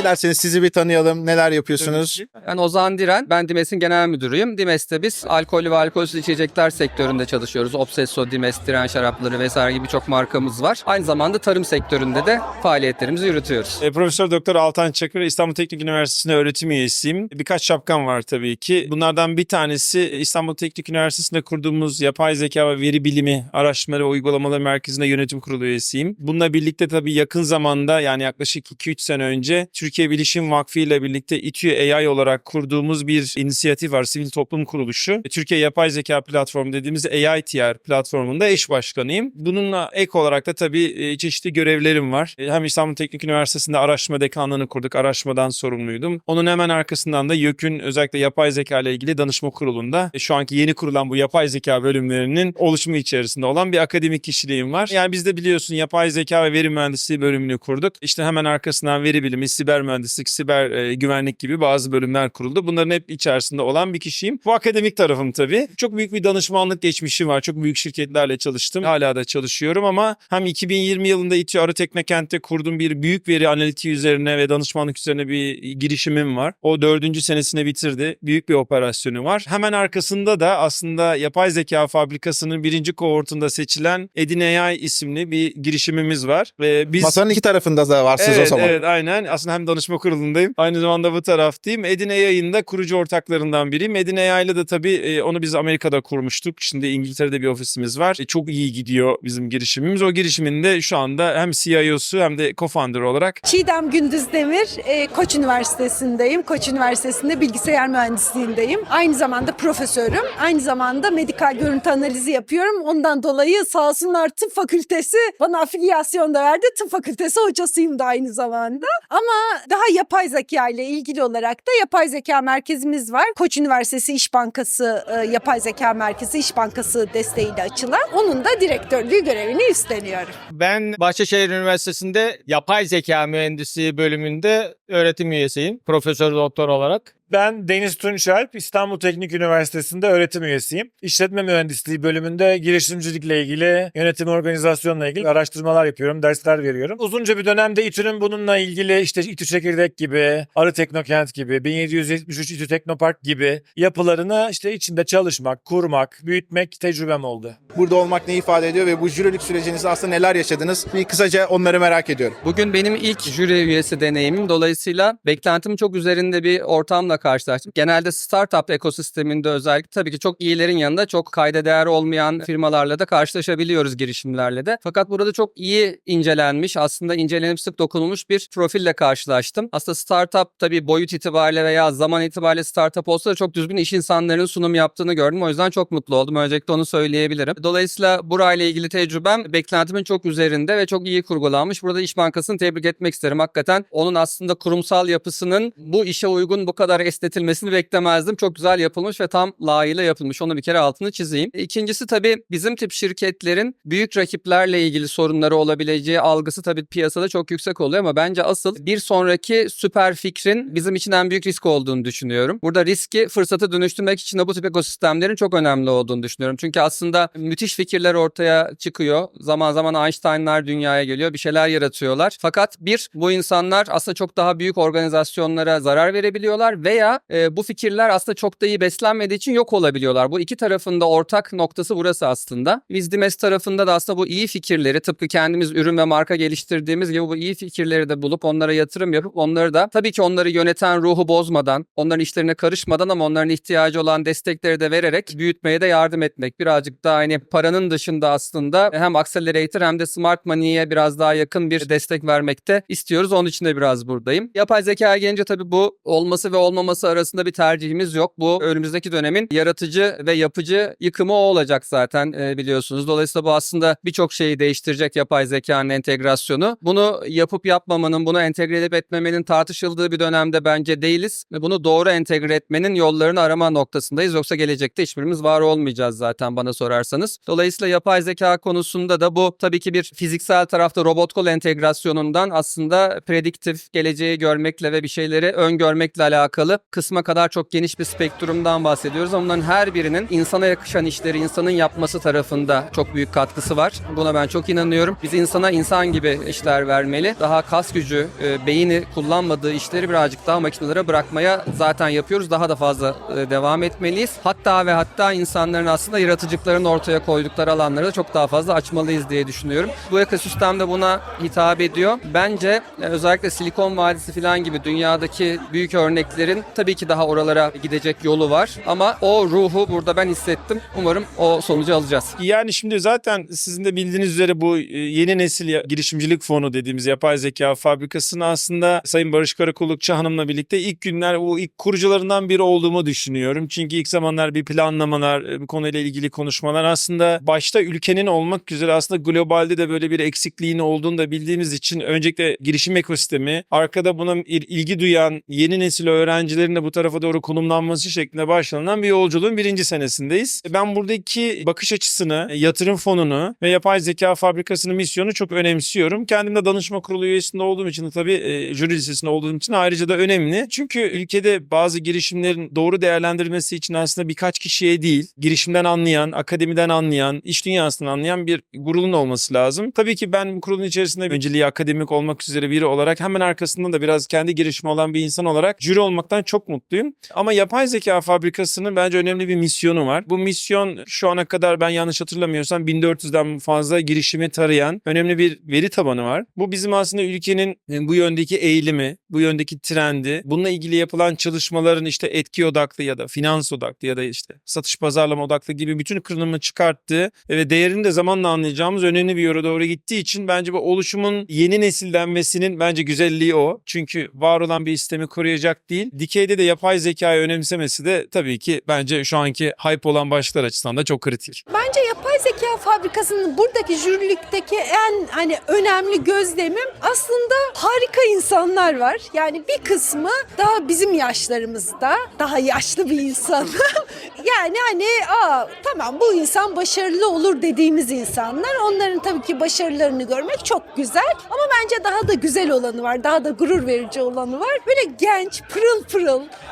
Dilerseniz sizi bir tanıyalım. Neler yapıyorsunuz? Ben Ozan Diren, ben Dimes'in genel müdürüyüm. Dimes'te biz alkollü ve alkolsüz içecekler sektöründe çalışıyoruz. Obsesso, Dimes, Diren şarapları vesaire gibi birçok markamız var. Aynı zamanda tarım sektöründe de faaliyetlerimizi yürütüyoruz. E, Profesör Doktor Altan Çakır İstanbul Teknik Üniversitesi'nde öğretim üyesiyim. Birkaç şapkam var tabii ki. Bunlardan bir tanesi İstanbul Teknik Üniversitesi'nde kurduğumuz yapay zeka ve veri bilimi araştırma ve uygulamaları merkezinde yönetim kurulu üyesiyim. Bununla birlikte tabii yakın zamanda yani yaklaşık 2-3 sene önce Türkiye Bilişim Vakfı ile birlikte İTÜ AI olarak kurduğumuz bir inisiyatif var. Sivil toplum kuruluşu. E, Türkiye Yapay Zeka Platformu dediğimiz AITR platformunda eş başkanıyım. Bununla ek olarak da tabii e, çeşitli görevlerim var. E, Hem İstanbul Teknik Üniversitesi'nde araştırma dekanlığını kurduk. Araştırmadan sorumluydum. Onun hemen arkasından da YÖK'ün özellikle yapay zeka ile ilgili danışma kurulunda şu anki yeni kurulan bu yapay zeka bölümlerinin oluşumu içerisinde olan bir akademik kişiliğim var. Yani biz de biliyorsun yapay zeka ve veri mühendisliği bölümünü kurduk. İşte hemen arkasından veri bilimi, siber mühendislik, siber e, güvenlik gibi bazı bölümler kuruldu. Bunların hep içerisinde olan bir kişiyim. Bu akademik tarafım tabii. Çok büyük bir danışmanlık geçmişim var. Çok büyük şirketlerle çalıştım. Hala da çalışıyorum ama hem 2020 yılında İTÜ Teknokent'te kurduğum bir büyük veri analitiği üzerine ve danışmanlık üzerine bir girişimim var. O dördüncü senesini bitirdi. Büyük bir operasyonu var. Hemen arkasında da aslında yapay zeka fabrikasının birinci kohortunda seçilen Edin AI isimli bir girişimimiz var. Ve biz Masanın iki tarafında da varsınız evet, o zaman. Evet aynen. Aslında hem danışma kurulundayım. Aynı zamanda bu taraftayım. Edin AI'ın da kurucu ortaklarından biriyim. Edin AI'yle de tabii e, onu biz Amerika'da kurmuştuk. Şimdi İngiltere'de bir ofisimiz var. E, çok iyi gidiyor bizim girişimimiz. O girişimin de şu anda hem CIO'su hem de co-founder olarak Çiğdem Gündüz Demir, e, Koç Üniversitesi'ndeyim. Koç Üniversitesi'nde bilgisayar mühendisliğindeyim. Aynı zamanda profesörüm. Aynı zamanda medikal görüntü analizi yapıyorum. Ondan dolayı sağ olsunlar tıp fakültesi bana afilyasyon da verdi. Tıp fakültesi hocasıyım da aynı zamanda. Ama daha yapay zeka ile ilgili olarak da yapay zeka merkezimiz var. Koç Üniversitesi İş Bankası e, Yapay Zeka Merkezi İş Bankası desteğiyle açılan. Onun da direktörlüğü görevini üstleniyorum. Ben Bahçeşehir Üniversitesi'nde yapay zeka mühendisliği bölümünde öğretim üyesiyim. Profesör doktor olarak. Ben Deniz Tunçalp, İstanbul Teknik Üniversitesi'nde öğretim üyesiyim. İşletme Mühendisliği bölümünde girişimcilikle ilgili, yönetim organizasyonla ilgili araştırmalar yapıyorum, dersler veriyorum. Uzunca bir dönemde İTÜ'nün bununla ilgili işte İTÜ Çekirdek gibi, Arı Teknokent gibi, 1773 İTÜ Teknopark gibi yapılarını işte içinde çalışmak, kurmak, büyütmek tecrübem oldu. Burada olmak ne ifade ediyor ve bu jürilik sürecinizde aslında neler yaşadınız? Bir kısaca onları merak ediyorum. Bugün benim ilk jüri üyesi deneyimim. Dolayısıyla beklentimin çok üzerinde bir ortamla karşılaştım. Genelde startup ekosisteminde özellikle tabii ki çok iyilerin yanında çok kayda değer olmayan firmalarla da karşılaşabiliyoruz girişimlerle de. Fakat burada çok iyi incelenmiş, aslında incelenip sık dokunulmuş bir profille karşılaştım. Aslında startup tabii boyut itibariyle veya zaman itibariyle startup olsa da çok düzgün iş insanlarının sunum yaptığını gördüm. O yüzden çok mutlu oldum. Öncelikle onu söyleyebilirim. Dolayısıyla burayla ilgili tecrübem beklentimin çok üzerinde ve çok iyi kurgulanmış. Burada İş Bankası'nı tebrik etmek isterim. Hakikaten onun aslında kurumsal yapısının bu işe uygun bu kadar estetilmesini beklemezdim. Çok güzel yapılmış ve tam layığıyla yapılmış. Onu bir kere altını çizeyim. İkincisi tabii bizim tip şirketlerin büyük rakiplerle ilgili sorunları olabileceği algısı tabii piyasada çok yüksek oluyor ama bence asıl bir sonraki süper fikrin bizim için en büyük risk olduğunu düşünüyorum. Burada riski fırsata dönüştürmek için de bu tip ekosistemlerin çok önemli olduğunu düşünüyorum. Çünkü aslında müthiş fikirler ortaya çıkıyor. Zaman zaman Einstein'lar dünyaya geliyor, bir şeyler yaratıyorlar. Fakat bir, bu insanlar aslında çok daha büyük organizasyonlara zarar verebiliyorlar veya e, bu fikirler aslında çok da iyi beslenmediği için yok olabiliyorlar. Bu iki tarafında ortak noktası burası aslında. Biz Dimes tarafında da aslında bu iyi fikirleri tıpkı kendimiz ürün ve marka geliştirdiğimiz gibi bu iyi fikirleri de bulup onlara yatırım yapıp onları da tabii ki onları yöneten ruhu bozmadan, onların işlerine karışmadan ama onların ihtiyacı olan destekleri de vererek büyütmeye de yardım etmek. Birazcık daha hani paranın dışında aslında hem accelerator hem de smart money'e biraz daha yakın bir destek vermekte istiyoruz. Onun için de biraz buradayım. Yapay zeka gelince tabii bu olması ve olmaması arasında bir tercihimiz yok. Bu önümüzdeki dönemin yaratıcı ve yapıcı yıkımı o olacak zaten e, biliyorsunuz. Dolayısıyla bu aslında birçok şeyi değiştirecek yapay zekanın entegrasyonu. Bunu yapıp yapmamanın, bunu entegre edip etmemenin tartışıldığı bir dönemde bence değiliz. Ve bunu doğru entegre etmenin yollarını arama noktasındayız. Yoksa gelecekte hiçbirimiz var olmayacağız zaten bana sorarsanız. Dolayısıyla yapay zeka konusunda da bu tabii ki bir fiziksel tarafta robot kol entegrasyonundan aslında prediktif geleceği görmekle ve bir şeyleri öngörmekle alakalı alakalı kısma kadar çok geniş bir spektrumdan bahsediyoruz. Ama bunların her birinin insana yakışan işleri insanın yapması tarafında çok büyük katkısı var. Buna ben çok inanıyorum. Biz insana insan gibi işler vermeli. Daha kas gücü, e, beyni kullanmadığı işleri birazcık daha makinelere bırakmaya zaten yapıyoruz. Daha da fazla e, devam etmeliyiz. Hatta ve hatta insanların aslında yaratıcılıklarını ortaya koydukları alanları da çok daha fazla açmalıyız diye düşünüyorum. Bu ekosistem de buna hitap ediyor. Bence e, özellikle Silikon Vadisi falan gibi dünyadaki büyük örneklerin tabii ki daha oralara gidecek yolu var. Ama o ruhu burada ben hissettim. Umarım o sonucu alacağız. Yani şimdi zaten sizin de bildiğiniz üzere bu e, yeni nesil girişimcilik fonu dediğimiz yapay zeka fabrikasını aslında Sayın Barış Karakullukçu Hanım'la birlikte ilk günler o ilk kurucularından biri olduğumu düşünüyorum. Çünkü ilk zamanlar bir planlamalar, e, bu konuyla ilgili konuşmalar aslında başta ülkenin olmak üzere aslında globalde de böyle bir eksikliğin olduğunu da bildiğimiz için öncelikle girişim ekosistemi, arkada buna il- ilgi duyan yeni nesil öğrencilerin de bu tarafa doğru konumlanması şeklinde başlanan bir yolculuğun birinci senesindeyiz. Ben buradaki bakış açısını, e, yatırım fonunu ve yapay zeka fabrikasının misyonu çok önemsiyorum. Kendim de danışma kurulu üyesinde olduğum için de tabii e, jüri lisesinde olduğum için ayrıca da önemli. Çünkü ülkede bazı girişimlerin doğru değerlendirilmesi için aslında birkaç kişiye değil, girişimden anlayan, akademiden anlayan, iş dünyasından anlayan bir kurulun olması lazım. Tabii ki ben kurulun içerisinde önceliği akademik olmak üzere biri olarak hemen arkasından da biraz kendi girişimi olan bir insan olarak jüri olmaktan çok mutluyum. Ama yapay zeka fabrikasının bence önemli bir misyonu var. Bu misyon şu ana kadar ben yanlış hatırlamıyorsam 1400'den fazla girişimi tarayan önemli bir veri tabanı var. Bu bizim aslında ülkenin bu yöndeki eğilimi, bu yöndeki trendi, bununla ilgili yapılan çalışmaların işte etki odaklı ya da finans odaklı ya da işte satış pazarlama odaklı gibi bütün kırılımı çıkarttığı ve değerini de zamanla anlayacağımız önemli bir yere doğru gittiği için bence bu oluşumun yeni nesillenmesinin bence güzelliği o. Çünkü var olan bir sistemi koruyacak değil. Dikeyde de yapay zekayı önemsemesi de tabii ki bence şu anki hype olan başlıklar açısından da çok kritik. Bence yapay zeka fabrikasının buradaki jürilikteki en hani önemli gözlemim aslında harika insanlar var. Yani bir kısmı daha bizim yaşlarımızda, daha yaşlı bir insan. yani hani aa tamam bu insan başarılı olur dediğimiz insanlar. Onların tabii ki başarılarını görmek çok güzel ama bence daha da güzel olanı var. Daha da gurur verici olanı var. Böyle genç, pırıl pırıl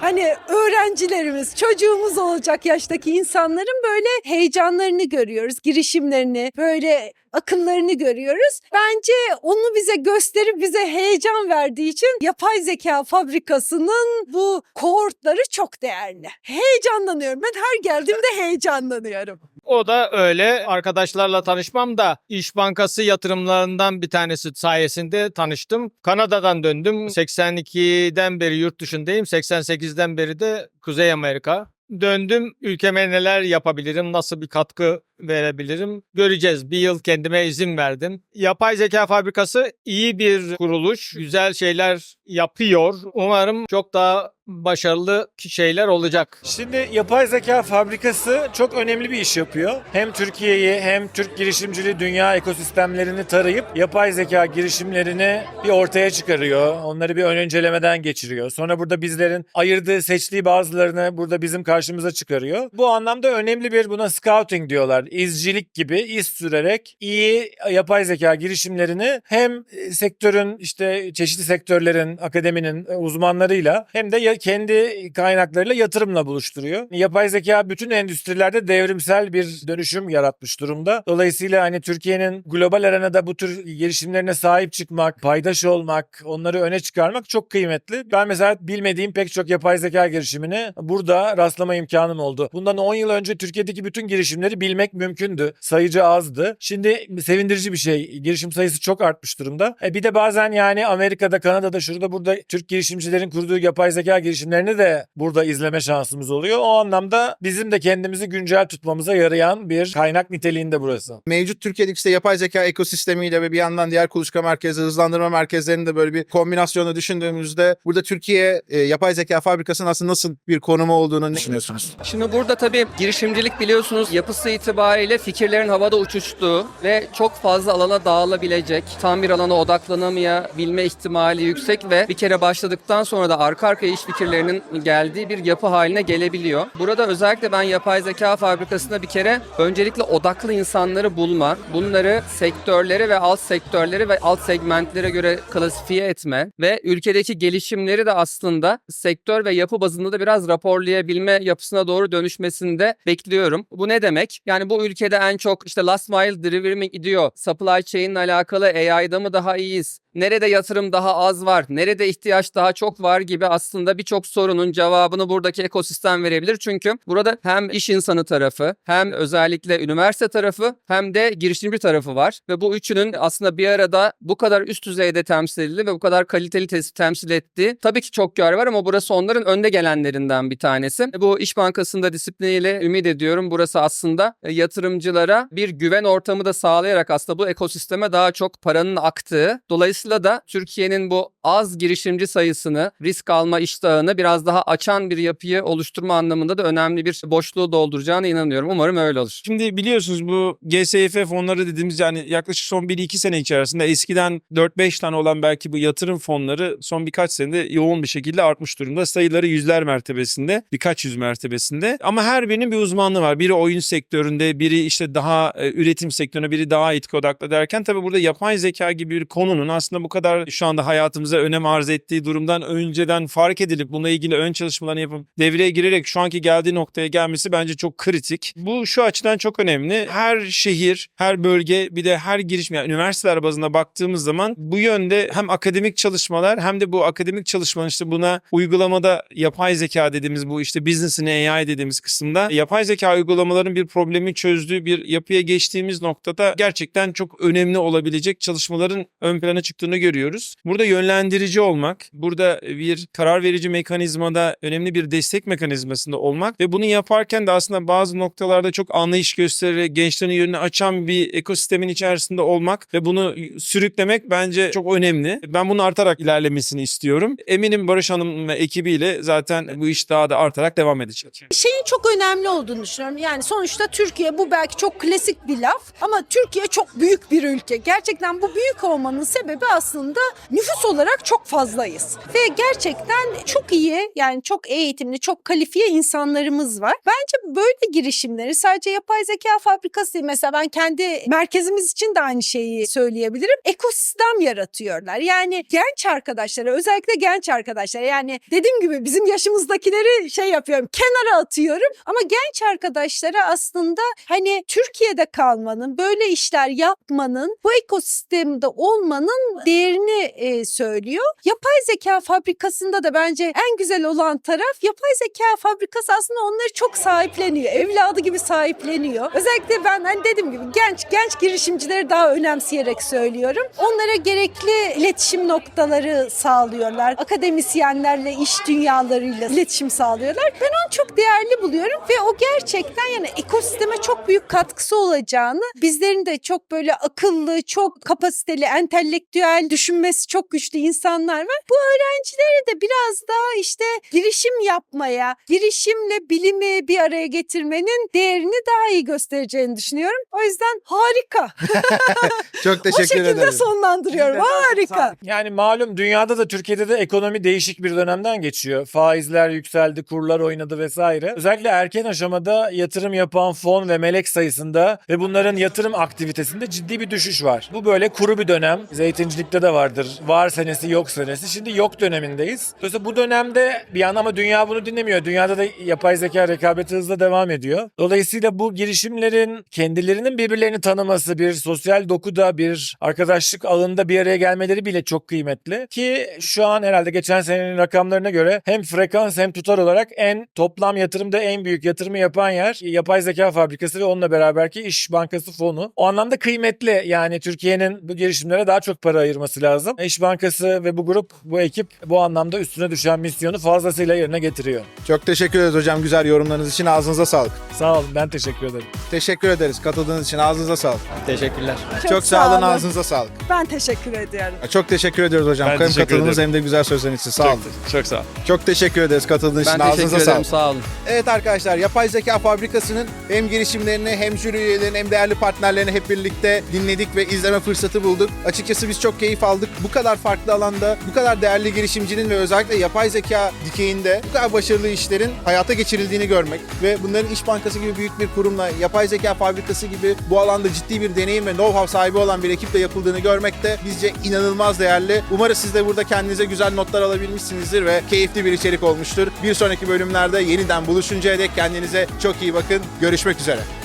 hani öğrencilerimiz, çocuğumuz olacak yaştaki insanların böyle heyecanlarını görüyoruz, girişimlerini, böyle akıllarını görüyoruz. Bence onu bize gösterip bize heyecan verdiği için yapay zeka fabrikasının bu kohortları çok değerli. Heyecanlanıyorum. Ben her geldiğimde heyecanlanıyorum. O da öyle. Arkadaşlarla tanışmam da İş Bankası yatırımlarından bir tanesi sayesinde tanıştım. Kanada'dan döndüm. 82'den beri yurt dışındayım. 88'den beri de Kuzey Amerika. Döndüm ülkeme neler yapabilirim, nasıl bir katkı verebilirim göreceğiz. Bir yıl kendime izin verdim. Yapay zeka fabrikası iyi bir kuruluş. Güzel şeyler yapıyor. Umarım çok daha başarılı şeyler olacak. Şimdi yapay zeka fabrikası çok önemli bir iş yapıyor. Hem Türkiye'yi hem Türk girişimciliği dünya ekosistemlerini tarayıp yapay zeka girişimlerini bir ortaya çıkarıyor. Onları bir ön incelemeden geçiriyor. Sonra burada bizlerin ayırdığı, seçtiği bazılarını burada bizim karşımıza çıkarıyor. Bu anlamda önemli bir buna scouting diyorlar. İzcilik gibi iz sürerek iyi yapay zeka girişimlerini hem sektörün işte çeşitli sektörlerin, akademinin uzmanlarıyla hem de kendi kaynaklarıyla yatırımla buluşturuyor. Yapay zeka bütün endüstrilerde devrimsel bir dönüşüm yaratmış durumda. Dolayısıyla hani Türkiye'nin global arenada bu tür girişimlerine sahip çıkmak, paydaş olmak, onları öne çıkarmak çok kıymetli. Ben mesela bilmediğim pek çok yapay zeka girişimini burada rastlama imkanım oldu. Bundan 10 yıl önce Türkiye'deki bütün girişimleri bilmek mümkündü. Sayıcı azdı. Şimdi sevindirici bir şey. Girişim sayısı çok artmış durumda. E bir de bazen yani Amerika'da, Kanada'da, şurada burada Türk girişimcilerin kurduğu yapay zeka girişimlerini de burada izleme şansımız oluyor. O anlamda bizim de kendimizi güncel tutmamıza yarayan bir kaynak niteliğinde burası. Mevcut Türkiye'deki işte yapay zeka ekosistemiyle ve bir yandan diğer kuluçka merkezi, hızlandırma merkezlerinin de böyle bir kombinasyonu düşündüğümüzde burada Türkiye e, yapay zeka fabrikasının aslında nasıl bir konumu olduğunu düşünüyorsunuz? Şimdi burada tabii girişimcilik biliyorsunuz yapısı itibariyle fikirlerin havada uçuştuğu ve çok fazla alana dağılabilecek, tam bir alana odaklanamayabilme ihtimali yüksek ve bir kere başladıktan sonra da arka arkaya iş fikirlerinin geldiği bir yapı haline gelebiliyor. Burada özellikle ben yapay zeka fabrikasında bir kere öncelikle odaklı insanları bulma, bunları sektörlere ve alt sektörleri ve alt segmentlere göre klasifiye etme ve ülkedeki gelişimleri de aslında sektör ve yapı bazında da biraz raporlayabilme yapısına doğru dönüşmesini de bekliyorum. Bu ne demek? Yani bu ülkede en çok işte last mile delivery mi gidiyor? Supply chain ile alakalı AI'da mı daha iyiyiz? Nerede yatırım daha az var? Nerede ihtiyaç daha çok var gibi aslında birçok sorunun cevabını buradaki ekosistem verebilir. Çünkü burada hem iş insanı tarafı, hem özellikle üniversite tarafı, hem de girişimci tarafı var. Ve bu üçünün aslında bir arada bu kadar üst düzeyde temsil edildi ve bu kadar kaliteli temsil ettiği tabii ki çok yer var ama burası onların önde gelenlerinden bir tanesi. Bu İş Bankası'nda disipliniyle ümit ediyorum. Burası aslında e, yatırımcılara bir güven ortamı da sağlayarak aslında bu ekosisteme daha çok paranın aktığı. Dolayısıyla da Türkiye'nin bu az girişimci sayısını, risk alma iştahını biraz daha açan bir yapıyı oluşturma anlamında da önemli bir boşluğu dolduracağına inanıyorum. Umarım öyle olur. Şimdi biliyorsunuz bu GSF fonları dediğimiz yani yaklaşık son 1-2 sene içerisinde eskiden 4-5 tane olan belki bu yatırım fonları son birkaç senede yoğun bir şekilde artmış durumda. Sayıları yüzler mertebesinde, birkaç yüz mertebesinde. Ama her birinin bir uzmanlığı var. Biri oyun sektöründe, biri işte daha e, üretim sektörüne, biri daha etik odaklı derken tabii burada yapay zeka gibi bir konunun aslında bu kadar şu anda hayatımıza önem arz ettiği durumdan önceden fark edilip bununla ilgili ön çalışmalarını yapıp devreye girerek şu anki geldiği noktaya gelmesi bence çok kritik. Bu şu açıdan çok önemli. Her şehir, her bölge bir de her girişim yani üniversiteler bazında baktığımız zaman bu yönde hem akademik çalışmalar hem de bu akademik çalışmanın işte buna uygulamada yapay zeka dediğimiz bu işte business in AI dediğimiz kısımda yapay zeka uygulamaların bir problemi çözdüğü bir yapıya geçtiğimiz noktada gerçekten çok önemli olabilecek çalışmaların ön plana çıktığını görüyoruz. Burada yönlendirici olmak, burada bir karar verici mekanizmada önemli bir destek mekanizmasında olmak ve bunu yaparken de aslında bazı noktalarda çok anlayış göstererek gençlerin yönünü açan bir ekosistemin içerisinde olmak ve bunu sürüklemek bence çok önemli. Ben bunu artarak ilerlemesini istiyorum. Eminim Barış Hanım ve ekibiyle zaten bu iş daha da artarak devam edecek. şeyin çok önemli olduğunu düşünüyorum. Yani sonuçta Türkiye bu belki çok klasik bir laf ama Türkiye çok büyük bir ülke. Gerçekten bu büyük olmanın sebebi aslında nüfus olarak çok fazlayız. Ve gerçekten çok iyi yani çok eğitimli, çok kalifiye insanlarımız var. Bence böyle girişimleri sadece yapay zeka fabrikası değil. Mesela ben kendi merkezimiz için de aynı şeyi söyleyebilirim. Ekosistem yaratıyorlar. Yani genç arkadaşlara özellikle genç arkadaşlara yani dediğim gibi bizim yaşımızdakileri şey yapıyorum kenara atıyorum ama genç arkadaşlara aslında hani Türkiye'de kalmanın böyle işler yapmanın bu ekosistemde olmanın değerini e, söylüyor. Yapay zeka fabrikasında da bence en güzel olan taraf yapay zeka fabrikası aslında onları çok sahipleniyor. Evladı gibi sahipleniyor. Özellikle ben hani dediğim gibi genç genç girişimcileri daha önemseyerek söylüyorum. Onlara gerekli iletişim noktaları sağlıyorlar. Akademisyenlerle, iş dünyalarıyla iletişim sağlıyorlar. Ben onu çok değerli buluyorum ve o gerçekten yani ekosisteme çok büyük katkısı olacağını, bizlerin de çok böyle akıllı, çok kapasiteli, entelektüel, düşünmesi çok güçlü insanlar var. Bu öğrencilere de biraz daha işte girişim yapmaya, girişimle bilimi bir araya getirmenin değerini daha iyi göstereceğini düşünüyorum. O yüzden harika. Çok o teşekkür şekilde ederim. sonlandırıyorum. Harika. Yani malum dünyada da Türkiye'de de ekonomi değişik bir dönemden geçiyor. Faizler yükseldi, kurlar oynadı vesaire. Özellikle erken aşamada yatırım yapan fon ve melek sayısında ve bunların yatırım aktivitesinde ciddi bir düşüş var. Bu böyle kuru bir dönem. Zeytincilikte de vardır. Var senesi yok senesi. Şimdi yok dönemindeyiz. Dolayısıyla bu dönemde bir yandan ama dünya bunu dinlemiyor. Dünyada da yapay zeka rekabeti hızla devam ediyor. Dolayısıyla bu girişimlerin kendilerinin birbirlerini tanıması, bir sosyal dokuda, bir arkadaşlık ağında bir araya gelmeleri bile çok kıymetli. Ki şu an herhalde geçen senenin rakamlarına göre hem frekans hem tutar olarak en toplam yatırımda en büyük yatırımı yapan yer yapay zeka fabrikası ve onunla beraberki İş Bankası fonu. O anlamda kıymetli. Yani Türkiye'nin bu girişimlere daha çok para ayırması lazım. İş Bankası ve bu grup, bu ekip bu anlamda üstüne düşen misyonu fazlasıyla yerine getiriyor. Çok teşekkür ederiz hocam güzel yorumlarınız için. Ağzınıza sağlık. Sağ olun. Ben teşekkür ederim. Teşekkür ederiz katıldığınız için. Ağzınıza sağlık. Teşekkürler. Çok, sağ olun. Ağzınıza sağlık. Ben teşekkür ediyorum. Çok teşekkür ediyoruz hocam. Ben Hem teşekkür katıldığınız ederim. hem de güzel sözleriniz için. Sağ olun. Çok, çok sağ ol. Çok teşekkür ederiz katıldığınız Ben için. teşekkür Ağzınıza ederim. sağlık. Sağ olun. Evet arkadaşlar Yapay Zeka Fabrikası'nın hem girişimlerini hem jüri üyelerini hem değerli partnerlerini hep birlikte dinledik ve izleme fırsatı bulduk. Açıkçası biz çok çok keyif aldık. Bu kadar farklı alanda, bu kadar değerli girişimcinin ve özellikle yapay zeka dikeyinde bu kadar başarılı işlerin hayata geçirildiğini görmek ve bunların İş Bankası gibi büyük bir kurumla, yapay zeka fabrikası gibi bu alanda ciddi bir deneyim ve know-how sahibi olan bir ekiple yapıldığını görmek de bizce inanılmaz değerli. Umarız siz de burada kendinize güzel notlar alabilmişsinizdir ve keyifli bir içerik olmuştur. Bir sonraki bölümlerde yeniden buluşuncaya dek kendinize çok iyi bakın. Görüşmek üzere.